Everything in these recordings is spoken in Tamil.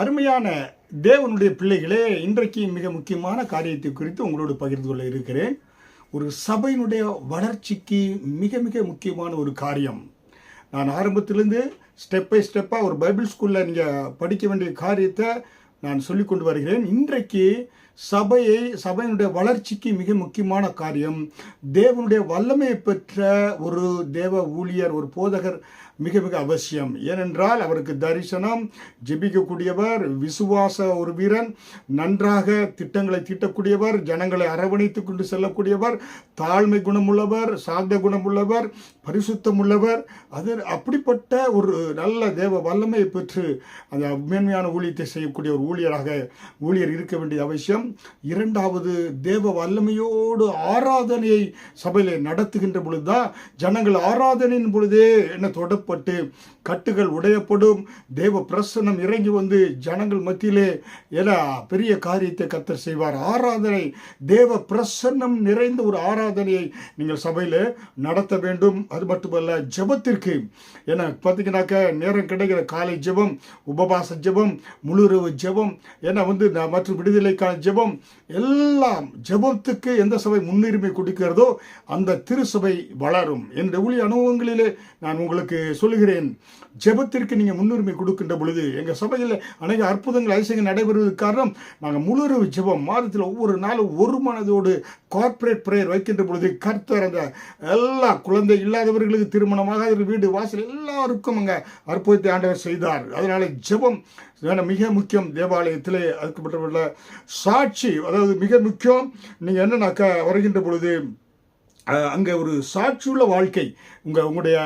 அருமையான தேவனுடைய பிள்ளைகளே இன்றைக்கு மிக முக்கியமான காரியத்தை குறித்து உங்களோடு பகிர்ந்து கொள்ள இருக்கிறேன். ஒரு சபையினுடைய வளர்ச்சிக்கு மிக மிக முக்கியமான ஒரு காரியம். நான் ஆரம்பத்திலேருந்து ஸ்டெப் பை ஸ்டெப்பாக ஒரு பைபிள் ஸ்கூலில் நீங்கள் படிக்க வேண்டிய காரியத்தை நான் சொல்லி கொண்டு வருகிறேன். இன்றைக்கு சபையை சபையினுடைய வளர்ச்சிக்கு மிக முக்கியமான காரியம் தேவனுடைய வல்லமையை பெற்ற ஒரு தேவ ஊழியர் ஒரு போதகர் மிக மிக அவசியம். ஏனென்றால் அவருக்கு தரிசனம் ஜெபிக்கக்கூடியவர் விசுவாச ஒரு வீரன் நன்றாக திட்டங்களை தீட்டக்கூடியவர் ஜனங்களை அரவணைத்து கொண்டு செல்லக்கூடியவர் தாழ்மை குணமுள்ளவர் சாந்த குணமுள்ளவர் பரிசுத்தம் உள்ளவர் அது அப்படிப்பட்ட ஒரு நல்ல தேவ வல்லமையை பெற்று அந்த மேன்மையான ஊழியத்தை செய்யக்கூடிய ஒரு ஊழியராக ஊழியர் இருக்க வேண்டிய அவசியம். இரண்டாவது தேவ வல்லமையோடு ஆராதனையை சபையில் நடத்துகின்ற பொழுதுதான் ஜனங்கள் ஆராதனையின் பொழுதே என்ன தொடப்பட்டு கட்டுகள் உடையப்படும். தேவ பிரசன்னம் இறங்கி வந்து ஜனங்கள் மத்தியிலே என பெரிய காரியத்தை கத்தர் செய்வார். ஆராதனை தேவ பிரசன்னம் நிறைந்த ஒரு ஆராதனையை நீங்கள் சபையில் நடத்த வேண்டும். அது மட்டுமல்ல ஜெபத்திற்கு. ஏன்னா பார்த்தீங்கன்னாக்க நேரம் கிடைக்கிற காலை ஜெபம் உபவாச ஜெபம் முழுரவு ஜெபம் ஏன்னா வந்து நான் மற்றும் விடுதலைக்கான ஜெபம் எல்லாம் ஜெபத்துக்கு எந்த சபை முன்னுரிமை கொடுக்கிறதோ அந்த திருசபை வளரும். என்ற ஊழிய அனுபவங்களிலே நான் உங்களுக்கு சொல்லுகிறேன் ஜெபத்திற்கு நீங்கள் முன்னுரிமை கொடுக்கின்ற பொழுது எங்கள் சபையில் அநேக அற்புதங்கள் அதிசயங்கள் நடைபெறுவதற்கு காரணம் நாங்கள் முழுரவு ஜெபம் மாதத்தில் ஒவ்வொரு நாளும் ஒரு மனதோடு கார்ப்பரேட் ப்ரேயர் வைக்கின்ற பொழுது கர்த்தர் அந்த எல்லா குழந்தை முடியாதவர்களுக்கு திருமணமாக வீடு வாசல் எல்லாருக்கும் அங்கே அற்புதத்தை ஆண்டவர் செய்தார். அதனால ஜெபம் மிக முக்கியம். தேவாலயத்திலே அதுக்கப்பட்ட சாட்சி அதாவது மிக முக்கியம். நீங்கள் என்னன்னாக்கா வருகின்ற பொழுது அங்கே ஒரு சாட்சியுள்ள வாழ்க்கை. உங்கள் உங்களுடைய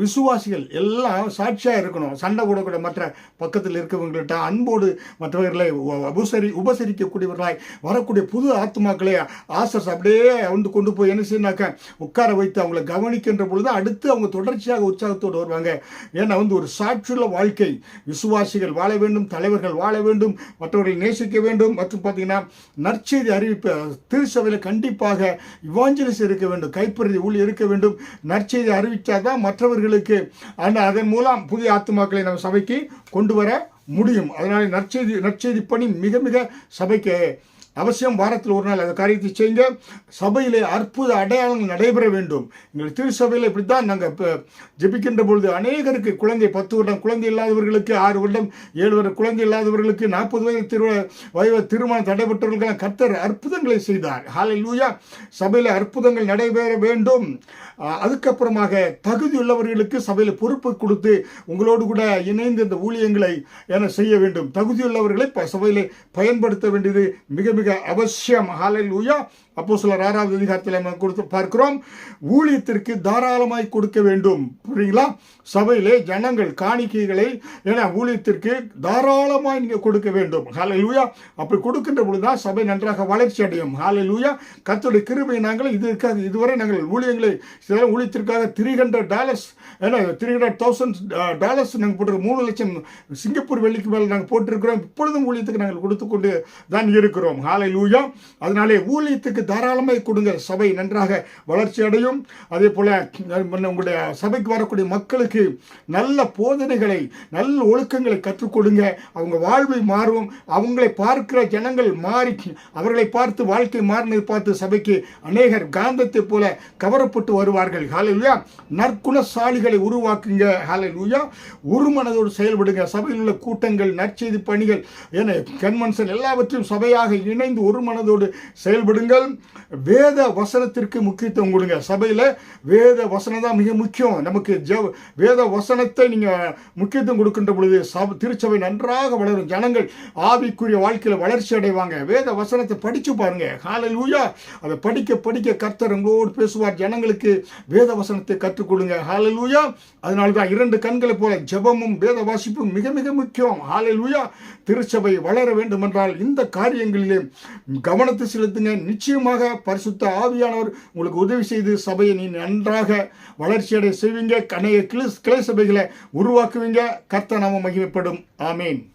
விசுவாசிகள் எல்லாம் சாட்சியாக இருக்கணும். சண்டை போடக்கூட மற்ற பக்கத்தில் இருக்கவங்கள்ட்ட அன்போடு மற்றவர்களை உபசரி உபசரிக்கக்கூடியவர்களாய் வரக்கூடிய புது ஆத்மாக்களை ஆசர்ஸ் அப்படியே வந்து கொண்டு போய் என்ன செய்யணாக்க உட்கார வைத்து அவங்கள கவனிக்கின்ற பொழுது அடுத்து அவங்க தொடர்ச்சியாக உற்சாகத்தோடு வருவாங்க. ஏன்னா வந்து ஒரு சாட்சியுள்ள வாழ்க்கை. விசுவாசிகள் வாழ வேண்டும் தலைவர்கள் வாழ வேண்டும் மற்றவர்களை நேசிக்க வேண்டும். மற்றும் பார்த்தீங்கன்னா நற்செய்தி அறிவிப்பு திருச்சபையில் கண்டிப்பாக இவாஞ்சலிஸ் இருக்க வேண்டும் கைப்பறி ஊழி இருக்க வேண்டும். நற்செய்தி அறிவித்தாதான் மற்றவர்களுக்கு அந்த அதன் மூலம் புதிய ஆத்துமாக்களை நம்ம சபைக்கு கொண்டு வர முடியும். அதனால் நற்செய்தி நற்செய்தி பணி மிக மிக சபைக்கு அவசியம் வாரத்தில் ஒரு நாள் அந்த காரியத்தை செய்யுங்க. சபையிலே அற்புத அடையாளங்கள் நடைபெற வேண்டும். எங்கள் திருச்சபையில் இப்படி தான் நாங்கள் இப்போ ஜெபிக்கின்ற பொழுது அநேகருக்கு குழந்தை பத்து வருடம் குழந்தை இல்லாதவர்களுக்கு ஆறு வருடம் ஏழு வருடம் குழந்தை இல்லாதவர்களுக்கு நாற்பது வயது திரு வயது திருமணம் தடைபட்டவர்களுக்கெல்லாம் கர்த்தர் அற்புதங்களை செய்தார். ஹாலை லூயா சபையில் அற்புதங்கள் நடைபெற வேண்டும். அதுக்கப்புறமாக தகுதி உள்ளவர்களுக்கு சபையில் பொறுப்பு கொடுத்து உங்களோடு கூட இணைந்து இந்த ஊழியங்களை என செய்ய வேண்டும். தகுதியுள்ளவர்களை ப- பயன்படுத்த வேண்டியது மிக மிக அவசியம். ஹாலில் லூயா அப்போ சிலர் ஆறாவது அதிகாரத்தில் நம்ம கொடுத்து பார்க்கிறோம். ஊழியத்திற்கு தாராளமாய் கொடுக்க வேண்டும். புரியுங்களா? சபையிலே ஜனங்கள் காணிக்கைகளை ஏன்னா ஊழியத்திற்கு தாராளமாய் நீங்கள் கொடுக்க வேண்டும். ஹாலை லூயா அப்படி கொடுக்கின்ற பொழுதுதான் சபை நன்றாக வளர்ச்சி அடையும். ஹாலை லூயா கத்தோடைய கிருபை நாங்கள் இதற்காக இதுவரை நாங்கள் ஊழியங்களை சில ஊழியத்திற்காக த்ரீ ஹண்ட்ரட் டாலர்ஸ் ஏன்னா த்ரீ ஹண்ட்ரட் தௌசண்ட் டாலர்ஸ் நாங்கள் போட்டிருக்கோம் மூணு லட்சம் சிங்கப்பூர் வெள்ளிக்கு மேலே நாங்கள் போட்டிருக்கிறோம். இப்பொழுதும் ஊழியத்துக்கு நாங்கள் கொடுத்து கொண்டு தான் இருக்கிறோம். ஹாலை லூயா அதனாலே ஊழியத்துக்கு தாராளமாக கொடுங்க. சபை நன்றாக வளர்ச்சி அடையும். அதே போல் உங்களுடைய சபைக்கு வரக்கூடிய மக்களுக்கு நல்ல போதனைகளை நல்ல ஒழுக்கங்களை கற்றுக் கொடுங்க. அவங்க வாழ்வை மாறும். அவங்களை பார்க்கிற ஜனங்கள் மாறி அவர்களை பார்த்து வாழ்க்கை மாறினதை பார்த்து சபைக்கு அநேகர் காந்தத்தை போல கவரப்பட்டு வருவார்கள். ஹalleluya நற்குணசாலிகளை உருவாக்குங்க. ஹalleluya ஒரு மனதோடு செயல்படுங்க. சபையில் உள்ள கூட்டங்கள் நற்செய்தி பணிகள் என கன்வென்ஷன் எல்லாவற்றையும் சபையாக இணைந்து ஒரு மனதோடு செயல்படுங்கள். வேத வசனத்திற்கு முக்கியத்துவம் கொடுங்க. சபையில் வேத வசனம் தான் மிக முக்கியம். நமக்கு ஜெப வேத வசனத்தை நீங்கள் முக்கியத்துவம் கொடுக்கின்ற பொழுது சப திருச்சபை நன்றாக வளரும். ஜனங்கள் ஆவிக்குரிய வாழ்க்கையில் வளர்ச்சி அடைவாங்க. வேத வசனத்தை படித்து பாருங்கள் காலையில் ஊயா அதை படிக்க படிக்க கர்த்தர் உங்களோடு பேசுவார். ஜனங்களுக்கு வேத வசனத்தை கற்றுக் கொடுங்க. ஊயா அதனால தான் இரண்டு கண்களை போல ஜெபமும் வேத வாசிப்பும் மிக மிக முக்கியம். ஹalleluya. திருச்சபை வளர வேண்டும் என்றால் இந்த காரியங்களிலே கவனத்தை செலுத்துங்க. நிச்சயமாக பரிசுத்த ஆவியானவர் உங்களுக்கு உதவி செய்து சபையை நீ நன்றாக வளர்ச்சியடை செய்வீங்க. கனைய கிளை கிளை சபைகளை உருவாக்குவீங்க. கர்த்த நாம மகிமைப்படும். ஆமீன்.